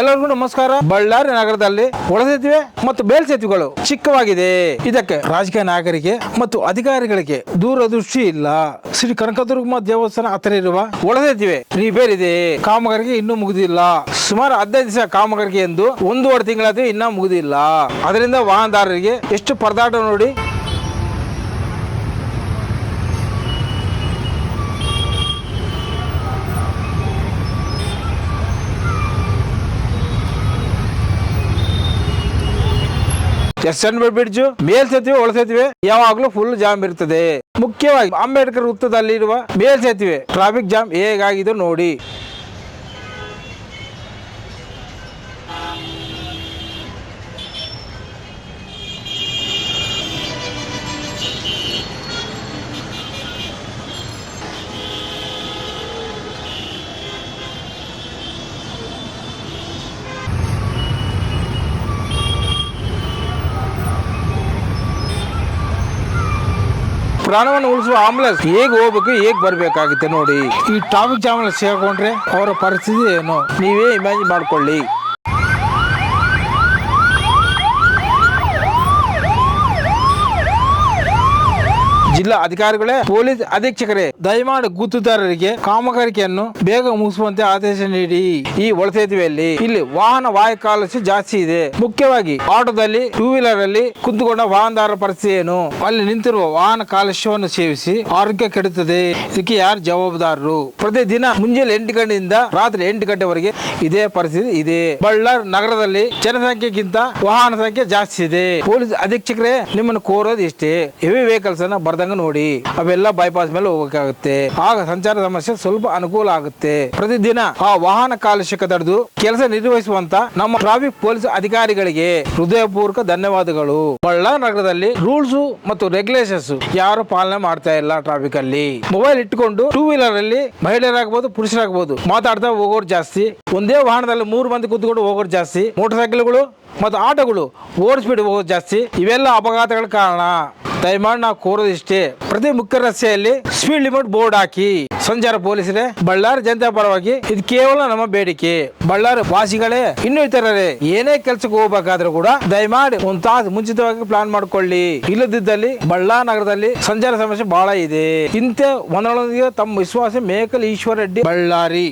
ಎಲ್ಲರಿಗೂ ನಮಸ್ಕಾರ. ಬಳ್ಳಾರಿ ನಗರದಲ್ಲಿ ಒಳಸೇತುವೆ ಮತ್ತು ಬೇಲ್ ಸೇತುವೆಗಳು ಚಿಕ್ಕವಾಗಿದೆ. ಇದಕ್ಕೆ ರಾಜಕೀಯ ನಾಯಕರಿಗೆ ಮತ್ತು ಅಧಿಕಾರಿಗಳಿಗೆ ದೂರದೃಷ್ಟಿ ಇಲ್ಲ. ಶ್ರೀ ಕನಕದುರ್ಗಮ್ಮ ದೇವಸ್ಥಾನ ಹತ್ತಿರ ಇರುವ ಒಳಸೇತುವೆ ರಿಪೇರಿದೆ. ಕಾಮಗಾರಿಗೆ ಇನ್ನೂ ಮುಗಿದಿಲ್ಲ. ಸುಮಾರು ಹದಿನೈದು ದಿವಸ ಕಾಮಗಾರಿಗೆ ಎಂದು ಒಂದೂವರೆ ತಿಂಗಳಾದ್ರೆ ಇನ್ನೂ ಮುಗಿದಿಲ್ಲ. ಅದರಿಂದ ವಾಹನದಾರರಿಗೆ ಎಷ್ಟು ಪರದಾಟ ನೋಡಿ ಎಸ್ ಎನ್ ಬ್ರಿಡ್ಜ್ ಮೇಲ್ ಸೇತುವೆ, ಒಳ ಸೇತುವೆ ಯಾವಾಗಲೂ ಫುಲ್ ಜಾಮ್ ಇರ್ತದೆ. ಮುಖ್ಯವಾಗಿ ಅಂಬೇಡ್ಕರ್ ವೃತ್ತದಲ್ಲಿರುವ ಮೇಲ್ ಸೇತುವೆ ಟ್ರಾಫಿಕ್ ಜಾಮ್ ಹೇಗಾಗಿದೆ ನೋಡಿ. ಪ್ರಾಣವನ್ನು ಉಳಿಸುವ ಆಂಬುಲೆನ್ಸ್. ಹೇಗೆ ಹೋಗ್ಬೇಕು ಹೇಗೆ ಬರಬೇಕಾಗುತ್ತೆ ನೋಡಿ. ಈ ಟ್ರಾಫಿಕ್ ಜಾಮ್ ಅಲ್ಲಿ ಸೇರ್ಕೊಂಡ್ರೆ ಅವರ ಪರಿಸ್ಥಿತಿ ಏನು? ನೀವೇ ಇಮ್ಯಾಜಿನ್ ಮಾಡ್ಕೊಳ್ಳಿ. ಜಿಲ್ಲಾ ಅಧಿಕಾರಿಗಳೇ, ಪೊಲೀಸ್ ಅಧೀಕ್ಷಕರೇ, ದಯಮಾಡಿ ಗುತ್ತುದಾರರಿಗೆ ಕಾಮಗಾರಿಕೆಯನ್ನು ಬೇಗ ಮುಗಿಸುವಂತೆ ಆದೇಶ ನೀಡಿ. ಈ ಒಳಸೇತುವೆಯಲ್ಲಿ ಇಲ್ಲಿ ವಾಹನ ವಾಯು ಕಾಲುಷ್ಯ ಜಾಸ್ತಿ ಇದೆ. ಮುಖ್ಯವಾಗಿ ಆಟೋದಲ್ಲಿ ಟೂ ವೀಲರ್ ಅಲ್ಲಿ ಕುಂತುಕೊಂಡ ವಾಹನದಾರರ ಪರಿಸ್ಥಿತಿ ಏನು? ಅಲ್ಲಿ ನಿಂತಿರುವ ವಾಹನ ಕಾಲುಷ್ಯವನ್ನು ಸೇವಿಸಿ ಆರೋಗ್ಯ ಕೆಡುತ್ತದೆ. ಇದಕ್ಕೆ ಯಾರು ಜವಾಬ್ದಾರರು? ಪ್ರತಿ ದಿನ ಮುಂಜಾನೆ ಎಂಟು ಗಂಟೆಯಿಂದ ರಾತ್ರಿ ಎಂಟು ಗಂಟೆವರೆಗೆ ಇದೇ ಪರಿಸ್ಥಿತಿ ಇದೆ. ಬಳ್ಳಾರಿ ನಗರದಲ್ಲಿ ಜನಸಂಖ್ಯೆಗಿಂತ ವಾಹನ ಸಂಖ್ಯೆ ಜಾಸ್ತಿ ಇದೆ. ಪೊಲೀಸ್ ಅಧೀಕ್ಷಕರೇ, ನಿಮ್ಮನ್ನು ಕೋರೋದು ಇಷ್ಟೇ ಹೆವಿ ವೆಹಿಕಲ್ಸ್ ಅನ್ನ ಬರ್ದಂಗ ನೋಡಿ ಅವೆಲ್ಲ ಬೈಪಾಸ್ ಮೇಲೆ ಹೋಗಬೇಕಾಗುತ್ತೆ ಆಗ ಸಂಚಾರ ಸಮಸ್ಯೆ ಸ್ವಲ್ಪ ಅನುಕೂಲ ಆಗುತ್ತೆ. ಪ್ರತಿದಿನ ಆ ವಾಹನ ಕಾಲುಷ್ಯಕ್ಕೆ ತಡೆದು ಕೆಲಸ ನಿರ್ವಹಿಸುವಂತ ನಮ್ಮ ಟ್ರಾಫಿಕ್ ಪೊಲೀಸ್ ಅಧಿಕಾರಿಗಳಿಗೆ ಹೃದಯಪೂರ್ವಕ ಧನ್ಯವಾದಗಳು. ಬಳ್ಳಾರಿ ನಗರದಲ್ಲಿ ರೂಲ್ಸ್ ಮತ್ತು ರೆಗ್ಯುಲೇಷನ್ಸ್ ಯಾರು ಪಾಲನೆ ಮಾಡ್ತಾ ಇಲ್ಲ ಟ್ರಾಫಿಕ್ ಅಲ್ಲಿ. ಮೊಬೈಲ್ ಇಟ್ಕೊಂಡು ಟೂ ವೀಲರ್ ಅಲ್ಲಿ ಮಹಿಳೆಯರಾಗಬಹುದು ಪುರುಷರಾಗಬಹುದು ಮಾತಾಡ್ತಾ ಹೋಗೋರು ಜಾಸ್ತಿ. ಒಂದೇ ವಾಹನದಲ್ಲಿ ಮೂರು ಮಂದಿ ಕೂತ್ಕೊಂಡು ಹೋಗೋರು ಜಾಸ್ತಿ. ಮೋಟರ್ ಸೈಕಲ್ಗಳು ಮತ್ತು ಆಟೋಗಳು ಓವರ್ ಸ್ಪೀಡ್ ಹೋಗೋದು ಜಾಸ್ತಿ. ಇವೆಲ್ಲ ಅಪಘಾತಗಳ ಕಾರಣ. ದಯಮಾಡಿ ನಾವು ಕೋರೋದಿಷ್ಟೇ ಪ್ರತಿ ಮುಖ್ಯ ರಸ್ತೆಯಲ್ಲಿ ಸ್ಪೀಡ್ ಲಿಮಿಟ್ ಬೋರ್ಡ್ ಹಾಕಿ. ಸಂಚಾರ ಪೊಲೀಸರೇ, ಬಳ್ಳಾರಿ ಜನತೆ ಪರವಾಗಿ ಇದು ಕೇವಲ ನಮ್ಮ ಬೇಡಿಕೆ. ಬಳ್ಳಾರಿ ವಾಸಿಗಳೇ, ಇನ್ನು ಇತರರೇ, ಏನೇ ಕೆಲಸಕ್ಕೆ ಹೋಗ್ಬೇಕಾದ್ರೂ ಕೂಡ ದಯಮಾಡಿ ಒಂದ್ ತಾಸು ಮುಂಚಿತವಾಗಿ ಪ್ಲಾನ್ ಮಾಡ್ಕೊಳ್ಳಿ. ಇಲ್ಲದಿದ್ದಲ್ಲಿ ಬಳ್ಳಾರಿ ನಗರದಲ್ಲಿ ಸಂಚಾರ ಸಮಸ್ಯೆ ಬಹಳ ಇದೆ. ಇಂತೆ ಒಂದೊಳಗೆ ತಮ್ಮ ವಿಶ್ವಾಸ ಮೇಕಲ್ ಈಶ್ವರ ರೆಡ್ಡಿ, ಬಳ್ಳಾರಿ.